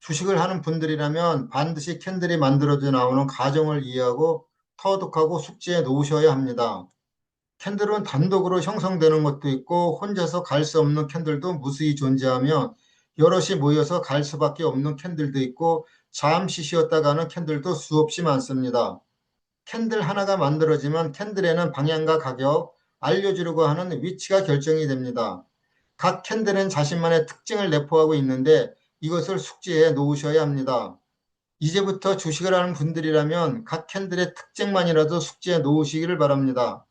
주식을 하는 분들이라면 반드시 캔들이 만들어져 나오는 과정을 이해하고 터득하고 숙지해 놓으셔야 합니다. 캔들은 단독으로 형성되는 것도 있고 혼자서 갈 수 없는 캔들도 무수히 존재하며 여럿이 모여서 갈 수밖에 없는 캔들도 있고 잠시 쉬었다 가는 캔들도 수없이 많습니다. 캔들 하나가 만들어지면 캔들에는 방향과 가격, 알려주려고 하는 위치가 결정이 됩니다. 각 캔들은 자신만의 특징을 내포하고 있는데 이것을 숙지해 놓으셔야 합니다. 이제부터 주식을 하는 분들이라면 각 캔들의 특징만이라도 숙지해 놓으시기를 바랍니다.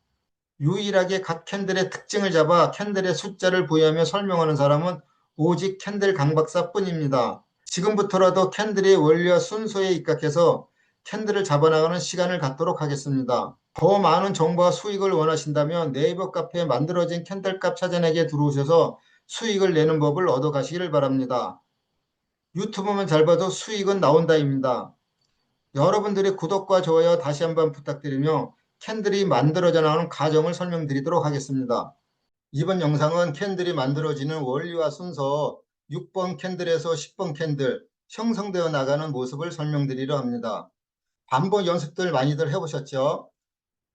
유일하게 각 캔들의 특징을 잡아 캔들의 숫자를 부여하며 설명하는 사람은 오직 캔들 강박사뿐입니다. 지금부터라도 캔들의 원리와 순서에 입각해서 캔들을 잡아나가는 시간을 갖도록 하겠습니다. 더 많은 정보와 수익을 원하신다면 네이버 카페에 만들어진 캔들값 찾아내기에 들어오셔서 수익을 내는 법을 얻어가시기를 바랍니다. 유튜브만 잘 봐도 수익은 나온다입니다. 여러분들의 구독과 좋아요 다시 한번 부탁드리며 캔들이 만들어져 나오는 과정을 설명드리도록 하겠습니다. 이번 영상은 캔들이 만들어지는 원리와 순서 6번 캔들에서 10번 캔들 형성되어 나가는 모습을 설명드리려 합니다. 반복 연습들 많이들 해보셨죠?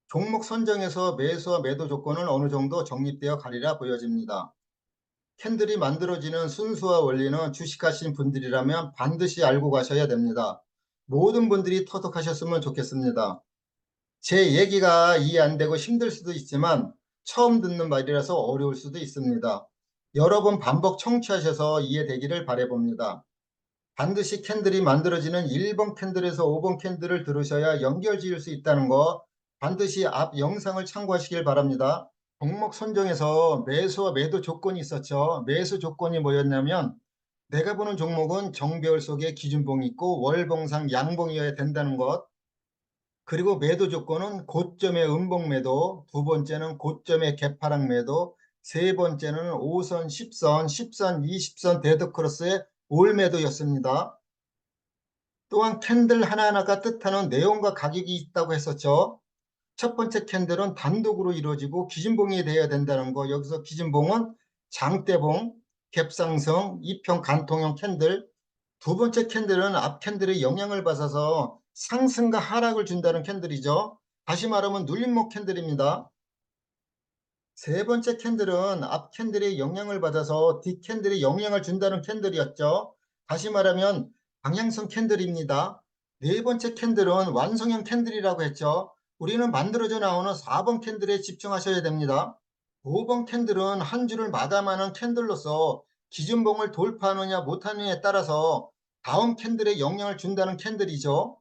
종목 선정에서 매수와 매도 조건은 어느 정도 정립되어 가리라 보여집니다. 캔들이 만들어지는 순수와 원리는 주식하신 분들이라면 반드시 알고 가셔야 됩니다. 모든 분들이 터득하셨으면 좋겠습니다. 제 얘기가 이해 안 되고 힘들 수도 있지만 처음 듣는 말이라서 어려울 수도 있습니다. 여러 번 반복 청취하셔서 이해되기를 바라봅니다. 반드시 캔들이 만들어지는 1번 캔들에서 5번 캔들을 들으셔야 연결 지을 수 있다는 거 반드시 앞 영상을 참고하시길 바랍니다. 종목 선정에서 매수와 매도 조건이 있었죠. 매수 조건이 뭐였냐면 내가 보는 종목은 정배열 속에 기준봉이 있고 월봉상 양봉이어야 된다는 것. 그리고 매도 조건은 고점의 음봉 매도, 두 번째는 고점의 개파락 매도, 세 번째는 5선, 10선, 10선, 20선 데드크로스의 올 매도였습니다. 또한 캔들 하나하나가 뜻하는 내용과 가격이 있다고 했었죠. 첫 번째 캔들은 단독으로 이루어지고 기준봉이 되어야 된다는 거. 여기서 기준봉은 장대봉, 갭상승, 이평 간통형 캔들. 두 번째 캔들은 앞 캔들의 영향을 받아서 상승과 하락을 준다는 캔들이죠. 다시 말하면 눌림목 캔들입니다. 세 번째 캔들은 앞 캔들의 영향을 받아서 뒷 캔들이 영향을 준다는 캔들이었죠. 다시 말하면 방향성 캔들입니다. 네 번째 캔들은 완성형 캔들이라고 했죠. 우리는 만들어져 나오는 4번 캔들에 집중하셔야 됩니다. 5번 캔들은 한 줄을 마감하는 캔들로서 기준봉을 돌파하느냐 못하느냐에 따라서 다음 캔들에 영향을 준다는 캔들이죠.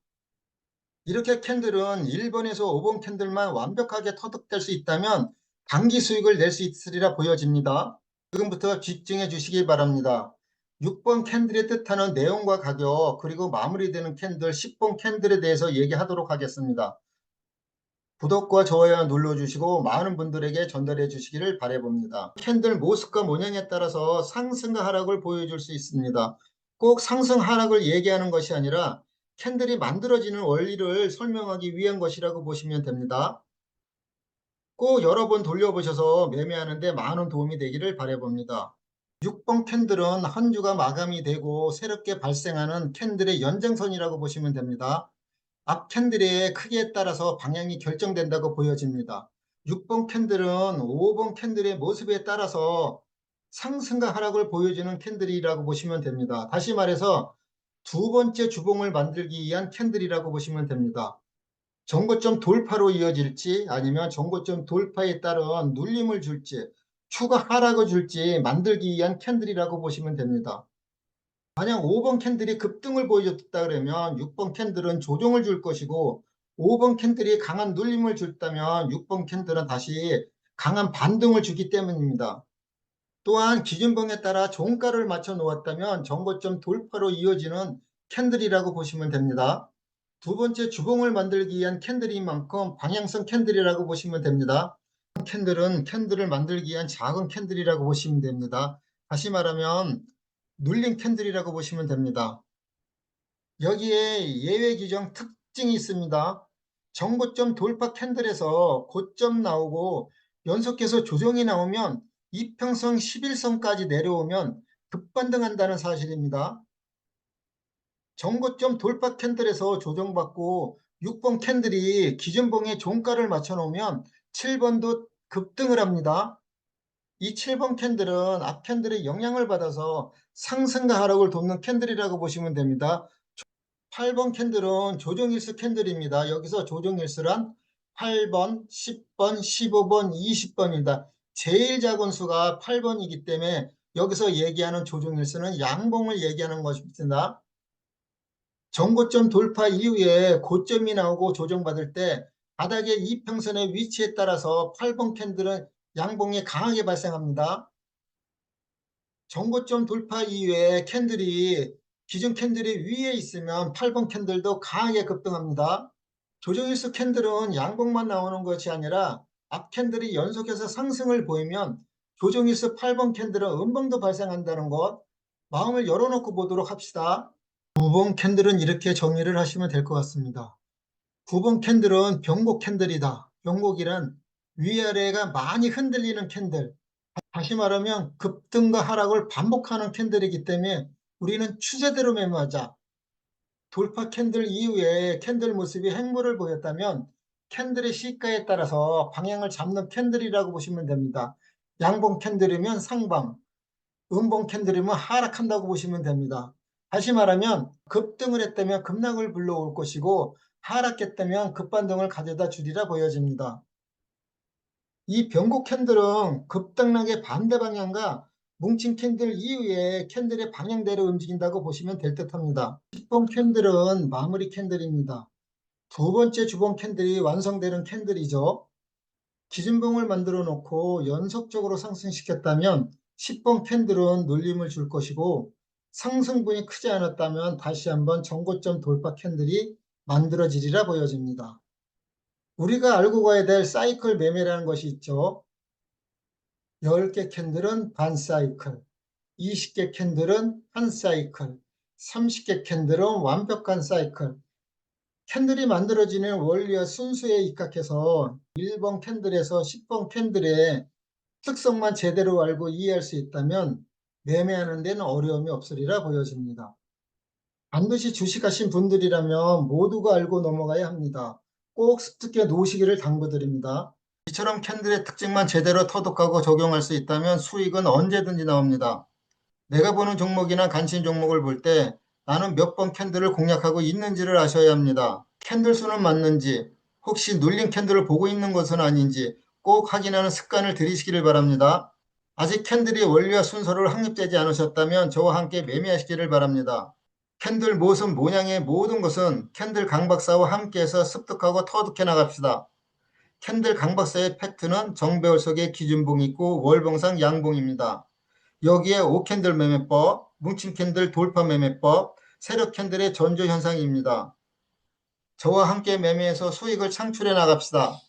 이렇게 캔들은 1번에서 5번 캔들만 완벽하게 터득될 수 있다면 단기 수익을 낼 수 있으리라 보여집니다. 지금부터 집중해 주시기 바랍니다. 6번 캔들의 뜻하는 내용과 가격 그리고 마무리되는 캔들 10번 캔들에 대해서 얘기하도록 하겠습니다. 구독과 좋아요 눌러주시고 많은 분들에게 전달해 주시기를 바라봅니다. 캔들 모습과 모양에 따라서 상승과 하락을 보여줄 수 있습니다. 꼭 상승 하락을 얘기하는 것이 아니라 캔들이 만들어지는 원리를 설명하기 위한 것이라고 보시면 됩니다. 꼭 여러 번 돌려보셔서 매매하는데 많은 도움이 되기를 바라봅니다. 6번 캔들은 한 주가 마감이 되고 새롭게 발생하는 캔들의 연장선이라고 보시면 됩니다. 앞 캔들의 크기에 따라서 방향이 결정된다고 보여집니다. 6번 캔들은 5번 캔들의 모습에 따라서 상승과 하락을 보여주는 캔들이라고 보시면 됩니다. 다시 말해서 두 번째 주봉을 만들기 위한 캔들이라고 보시면 됩니다. 정고점 돌파로 이어질지 아니면 정고점 돌파에 따른 눌림을 줄지 추가 하락을 줄지 만들기 위한 캔들이라고 보시면 됩니다. 만약 5번 캔들이 급등을 보여줬다 그러면 6번 캔들은 조정을 줄 것이고 5번 캔들이 강한 눌림을 줬다면 6번 캔들은 다시 강한 반등을 주기 때문입니다. 또한 기준봉에 따라 종가를 맞춰 놓았다면 정고점 돌파로 이어지는 캔들이라고 보시면 됩니다. 두 번째 주봉을 만들기 위한 캔들인 만큼 방향성 캔들이라고 보시면 됩니다. 캔들은 캔들을 만들기 위한 작은 캔들이라고 보시면 됩니다. 다시 말하면 눌린 캔들이라고 보시면 됩니다. 여기에 예외 규정 특징이 있습니다. 정고점 돌파 캔들에서 고점 나오고 연속해서 조정이 나오면 이평선 11선까지 내려오면 급반등한다는 사실입니다. 정고점 돌파 캔들에서 조정받고 6번 캔들이 기준봉의 종가를 맞춰놓으면 7번도 급등을 합니다. 이 7번 캔들은 앞 캔들의 영향을 받아서 상승과 하락을 돕는 캔들이라고 보시면 됩니다. 8번 캔들은 조정일수 캔들입니다. 여기서 조정일수란 8번, 10번, 15번, 20번입니다. 제일 작은 수가 8번이기 때문에 여기서 얘기하는 조정일수는 양봉을 얘기하는 것입니다. 정고점 돌파 이후에 고점이 나오고 조정받을 때 바닥의 이평선의 위치에 따라서 8번 캔들은 양봉이 강하게 발생합니다. 정고점 돌파 이후에 캔들이 기존 캔들이 위에 있으면 8번 캔들도 강하게 급등합니다. 조정일수 캔들은 양봉만 나오는 것이 아니라 앞 캔들이 연속해서 상승을 보이면 조정일수 8번 캔들은 음봉도 발생한다는 것 마음을 열어놓고 보도록 합시다. 9번 캔들은 이렇게 정리를 하시면 될 것 같습니다. 9번 캔들은 병곡 캔들이다. 병곡이란 위아래가 많이 흔들리는 캔들. 다시 말하면 급등과 하락을 반복하는 캔들이기 때문에 우리는 추세대로 매매하자. 돌파 캔들 이후에 캔들 모습이 행보를 보였다면 캔들의 시가에 따라서 방향을 잡는 캔들이라고 보시면 됩니다. 양봉 캔들이면 상방, 음봉 캔들이면 하락한다고 보시면 됩니다. 다시 말하면 급등을 했다면 급락을 불러올 것이고 하락했다면 급반등을 가져다 주리라 보여집니다. 이 변곡 캔들은 급등락의 반대 방향과 뭉친 캔들 이후에 캔들의 방향대로 움직인다고 보시면 될 듯합니다. 10번 캔들은 마무리 캔들입니다. 두 번째 주봉 캔들이 완성되는 캔들이죠. 기준봉을 만들어 놓고 연속적으로 상승시켰다면 10번 캔들은 눌림을 줄 것이고 상승분이 크지 않았다면 다시 한번 정고점 돌파 캔들이 만들어지리라 보여집니다. 우리가 알고 가야 될 사이클 매매라는 것이 있죠. 10개 캔들은 반 사이클, 20개 캔들은 한 사이클, 30개 캔들은 완벽한 사이클. 캔들이 만들어지는 원리와 순수에 입각해서 1번 캔들에서 10번 캔들의 특성만 제대로 알고 이해할 수 있다면 매매하는 데는 어려움이 없으리라 보여집니다. 반드시 주식하신 분들이라면 모두가 알고 넘어가야 합니다. 꼭 습득해 놓으시기를 당부드립니다. 이처럼 캔들의 특징만 제대로 터득하고 적용할 수 있다면 수익은 언제든지 나옵니다. 내가 보는 종목이나 관심 종목을 볼 때 나는 몇 번 캔들을 공략하고 있는지를 아셔야 합니다. 캔들 수는 맞는지 혹시 눌린 캔들을 보고 있는 것은 아닌지 꼭 확인하는 습관을 들이시기를 바랍니다. 아직 캔들이 원리와 순서를 확립되지 않으셨다면 저와 함께 매매하시기를 바랍니다. 캔들 모습 모양의 모든 것은 캔들 강박사와 함께해서 습득하고 터득해 나갑시다. 캔들 강박사의 팩트는 정배열 속에 기준봉이 있고 월봉상 양봉입니다. 여기에 5캔들 매매법, 뭉친 캔들 돌파 매매법, 세력 캔들의 전조 현상입니다. 저와 함께 매매해서 수익을 창출해 나갑시다.